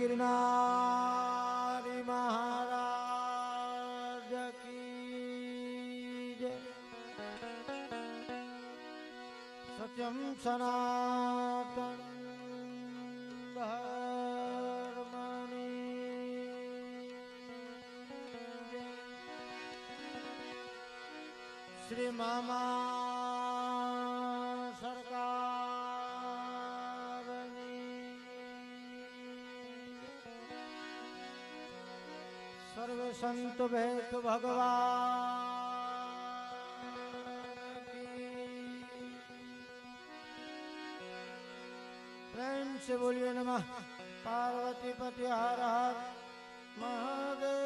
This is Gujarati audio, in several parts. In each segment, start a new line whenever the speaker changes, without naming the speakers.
ગિરનારી મહારાજ કી સત્યમ સનાતન. શ્રી મામા સર્વ સંત ભેદ ભગવાન પ્રેમ સે બોલીએ નમઃ પાર્વતી પતિ હર હર મહાદેવ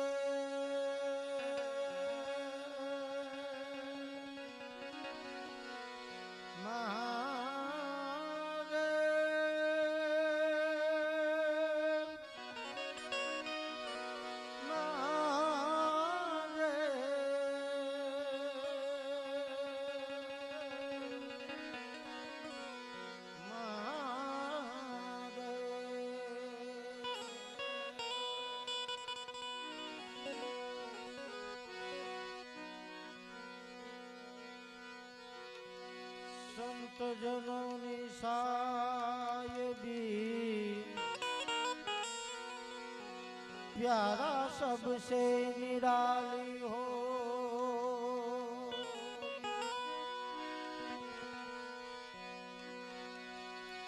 સંતજનોની સાયબી. પ્યારા સબસે નિરાલી હો.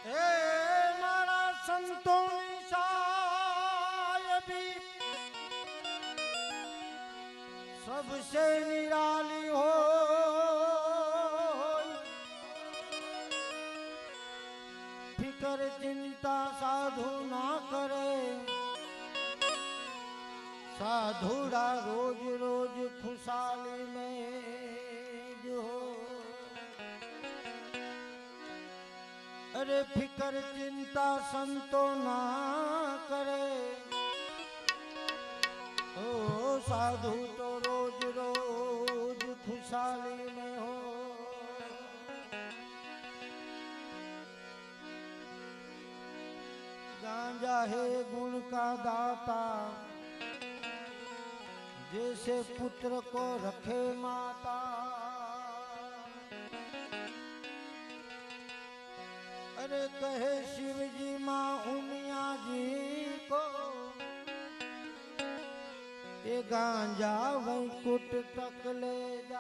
હે મારા સંતોની સાયબી. સબસે નિરાલી ફિકર ચિંતા સાધુ ના કરે. સાધુડા રોજ રોજ ખુશાલી મેં જો અરે ફિકર ચિંતા સંતો ના કરે. ઓ સાધુ તો રોજ રોજ ખુશાલી મેં गांजा है गुण का दाता, जैसे पुत्र को रखे माता। अरे कहे शिव जी माँ उमिया जी को, ये गांजा वैकुट तक ले जाता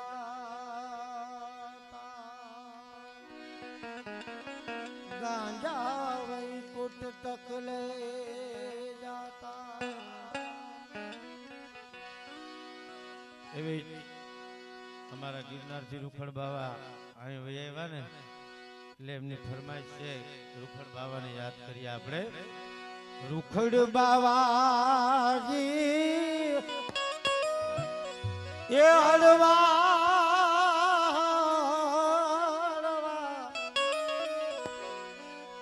तक ले जाता
એવી અમારા ગિરનારથી રૂખડ બાવા અહીં વૈયા ને એટલે એમની ફરમાઈશ છે રૂખડ બાવાને યાદ કરીએ આપણે
રૂખડ બાવાજી એ હળવા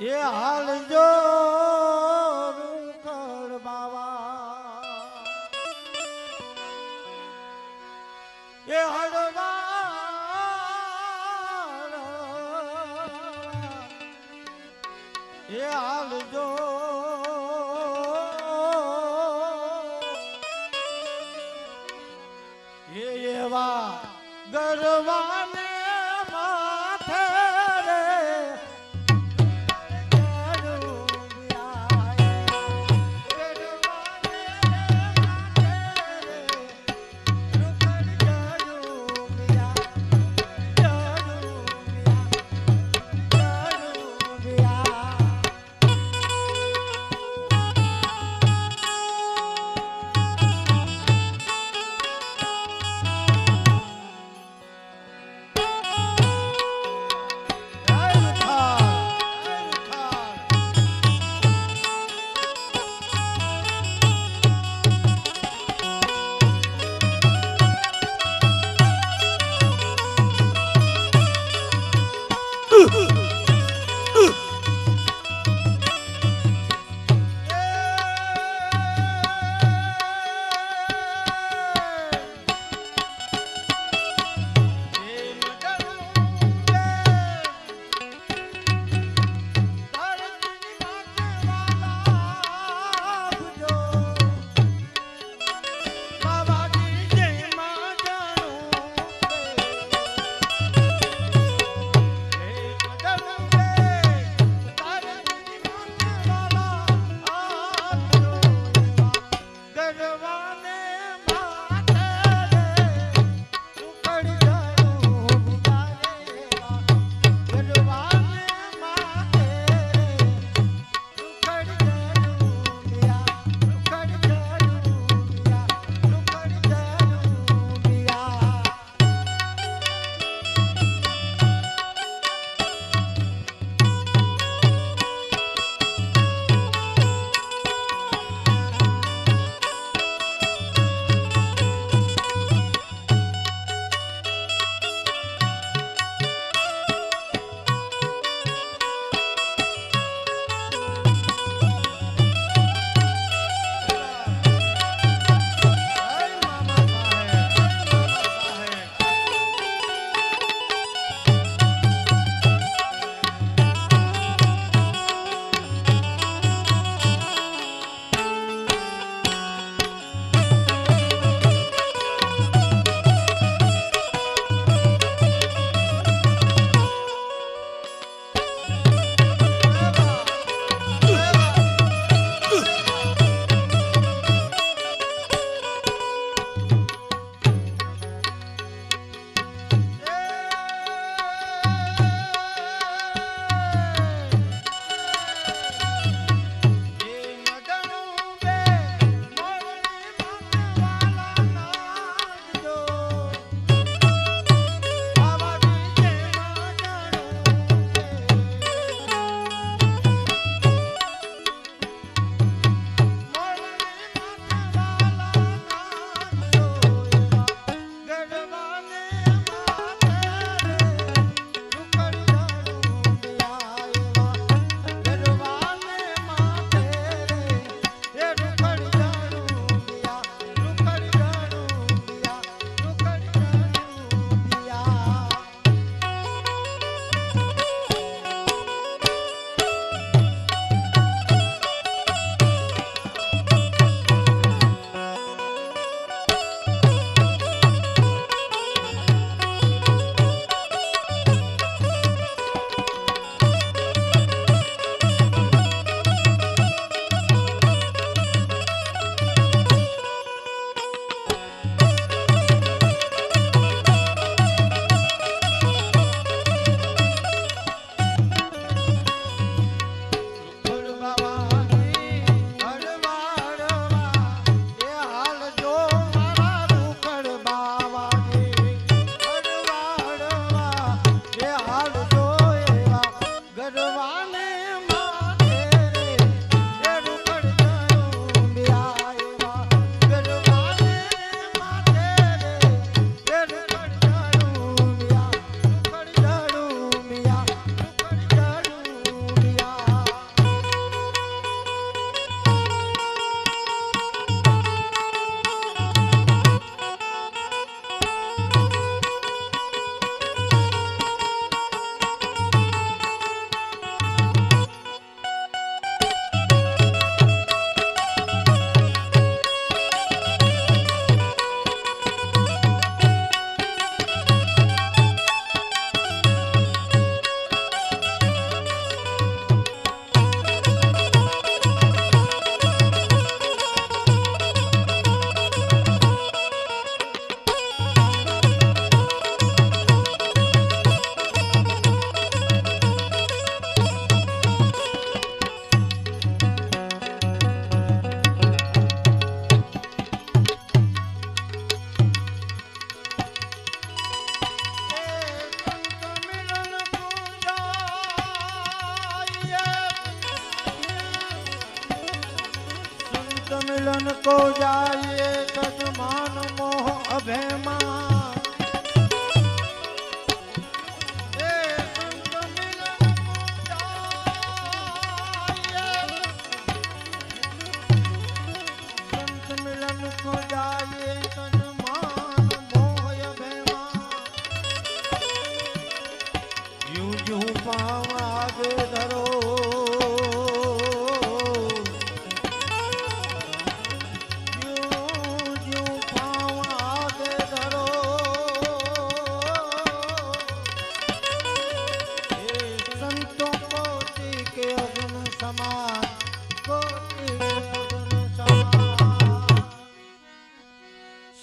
એ હાલ એવા ગરવાને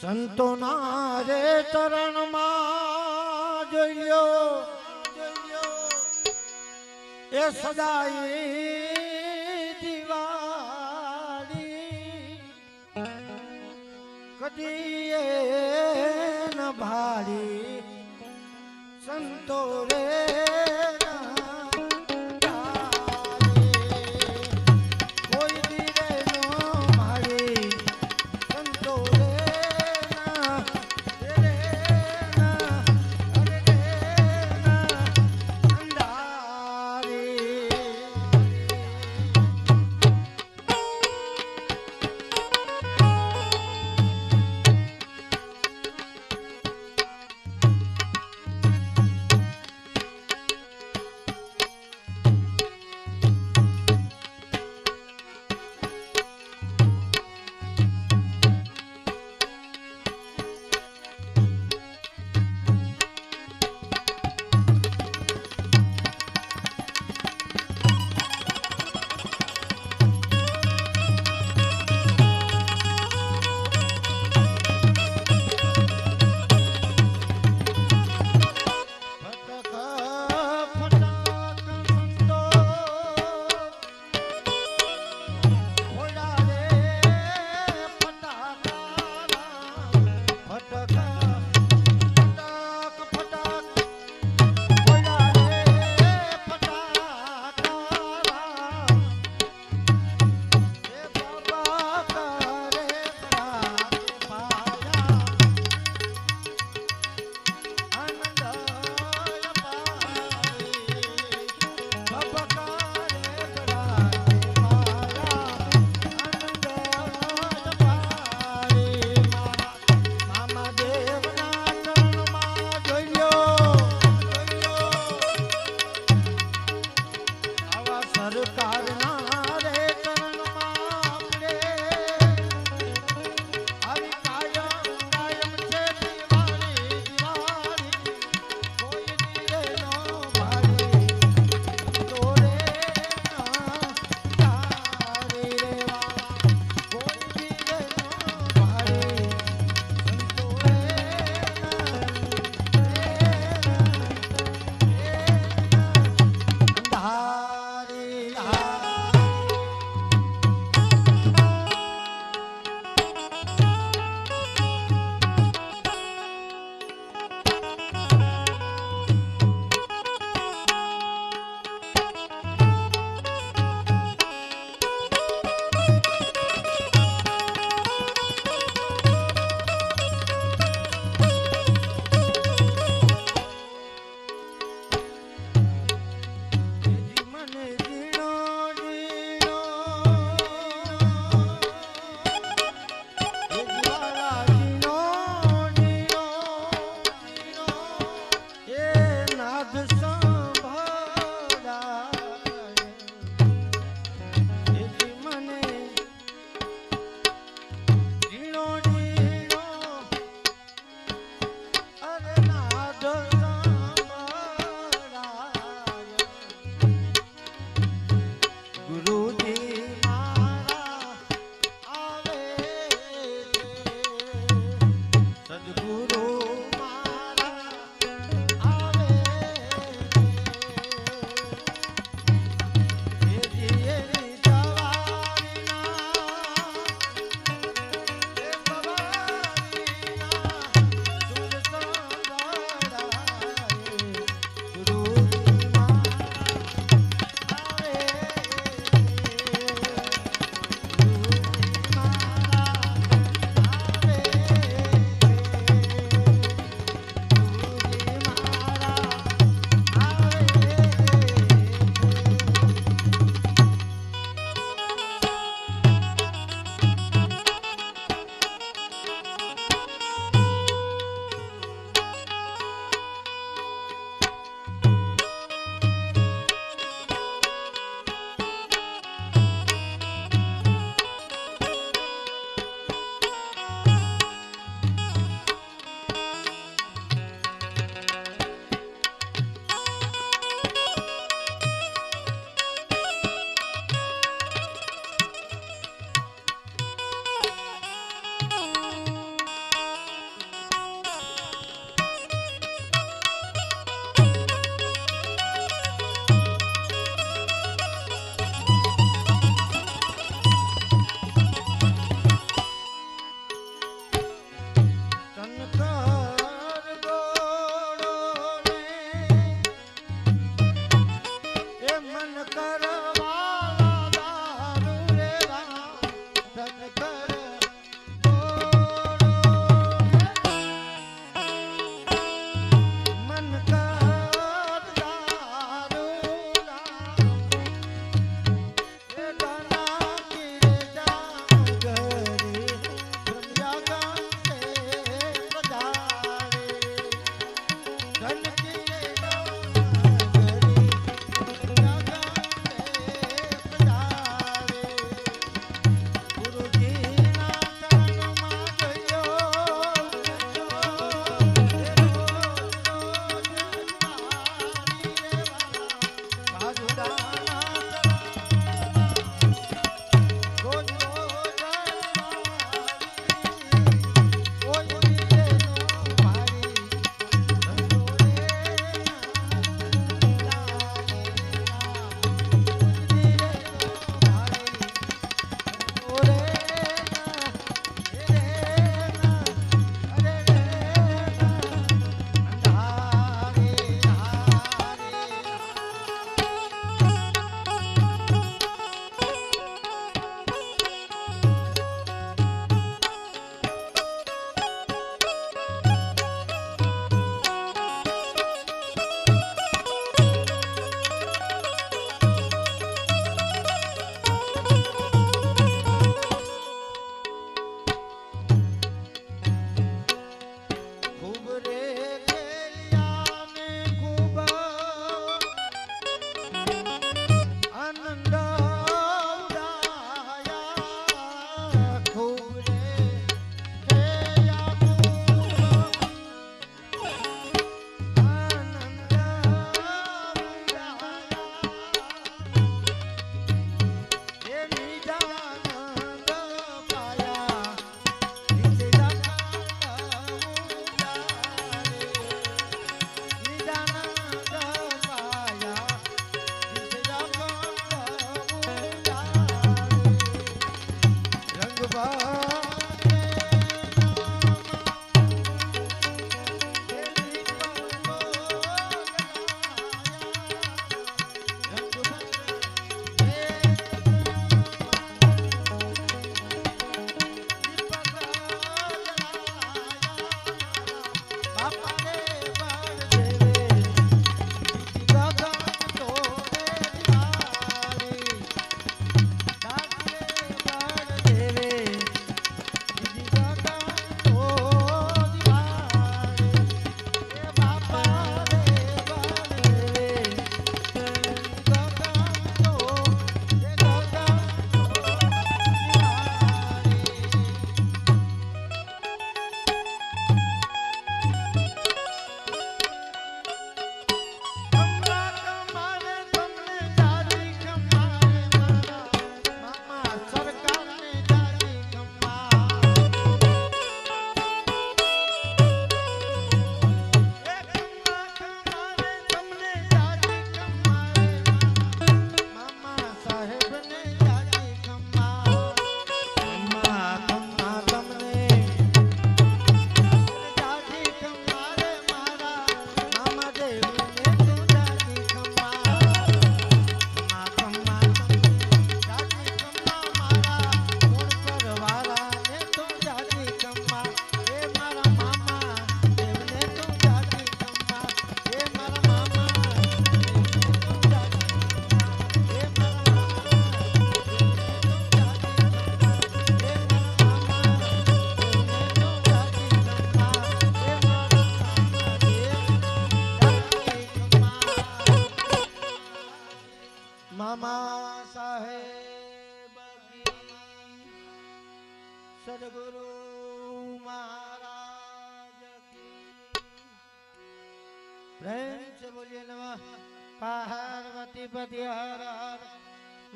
સંતો ના રે ચરણમાં જોઈ લ્યો એ સદાય દિવાળી કદી ન ભારી સંતો રે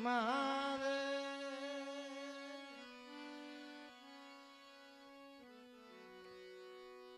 মা